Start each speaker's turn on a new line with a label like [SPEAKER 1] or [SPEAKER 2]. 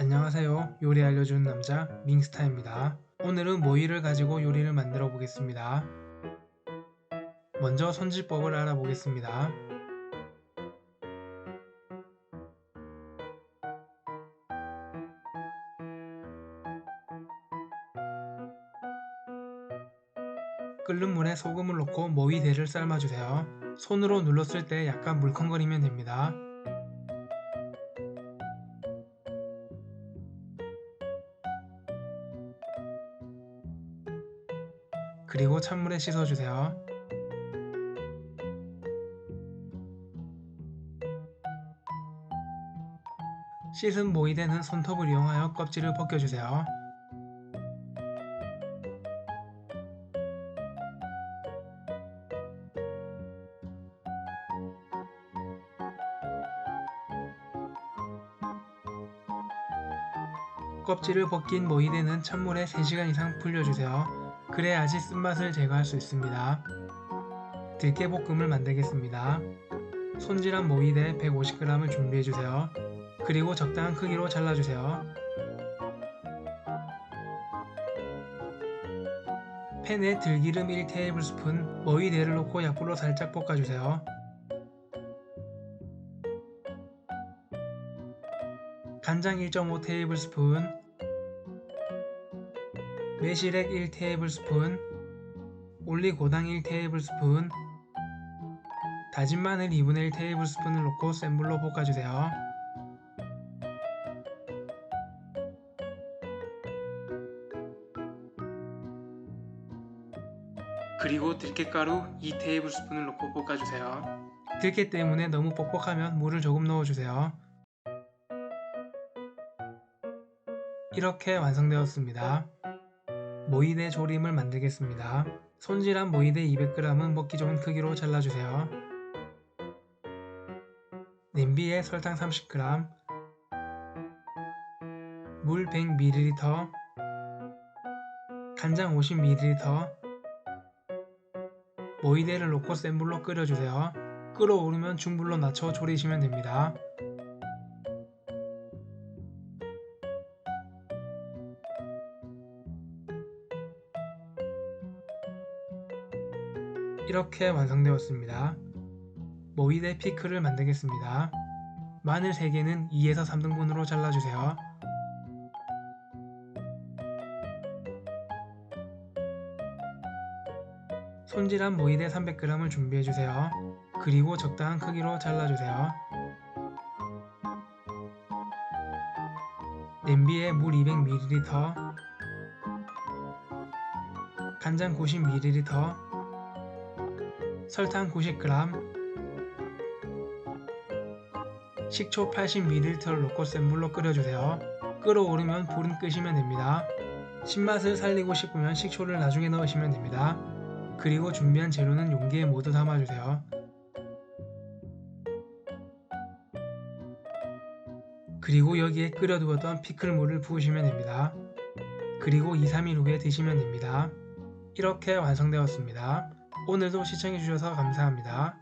[SPEAKER 1] 안녕하세요. 요리 알려주는 남자 밍스타입니다. 오늘은 모이를 가지고 요리를 만들어 보겠습니다. 먼저 손질법을 알아보겠습니다. 끓는 물에 소금을 넣고 모이 대를 삶아주세요. 손으로 눌렀을 때 약간 물컹거리면 됩니다. 그리고 찬물에 씻어주세요. 씻은 모이대는 손톱을 이용하여 껍질을 벗겨주세요. 껍질을 벗긴 모이대는 찬물에 3시간 이상 불려주세요. 그래야지 쓴맛을 제거할 수 있습니다. 들깨볶음을 만들겠습니다. 손질한 모이대 150g을 준비해주세요. 그리고 적당한 크기로 잘라주세요. 팬에 들기름 1테이블스푼, 모이대를 넣고 약불로 살짝 볶아주세요. 간장 1.5테이블스푼, 매실액 1테이블스푼, 올리고당 1테이블스푼, 다진 마늘 2분의 1 테이블스푼을 넣고 센 불로 볶아주세요. 그리고 들깨가루 2 테이블스푼을 넣고 볶아주세요. 들깨 때문에 너무 뻑뻑하면 물을 조금 넣어주세요. 이렇게 완성되었습니다. 모이대 조림을 만들겠습니다. 손질한 모이대 200g은 먹기 좋은 크기로 잘라주세요. 냄비에 설탕 30g, 물 100ml, 간장 50ml, 모이대를 넣고 센 불로 끓여주세요. 끓어오르면 중불로 낮춰 졸이시면 됩니다. 이렇게 완성되었습니다. 모이대 피클을 만들겠습니다. 마늘 3개는 2에서 3등분으로 잘라주세요. 손질한 모이대 300g을 준비해주세요. 그리고 적당한 크기로 잘라주세요. 냄비에 물 200ml, 간장 90ml, 설탕 90g, 식초 80ml를 넣고 센 불로 끓여주세요. 끓어오르면 불은 끄시면 됩니다. 신맛을 살리고 싶으면 식초를 나중에 넣으시면 됩니다. 그리고 준비한 재료는 용기에 모두 담아주세요. 그리고 여기에 끓여두었던 피클물을 부으시면 됩니다. 그리고 2, 3일 후에 드시면 됩니다. 이렇게 완성되었습니다. 오늘도 시청해주셔서 감사합니다.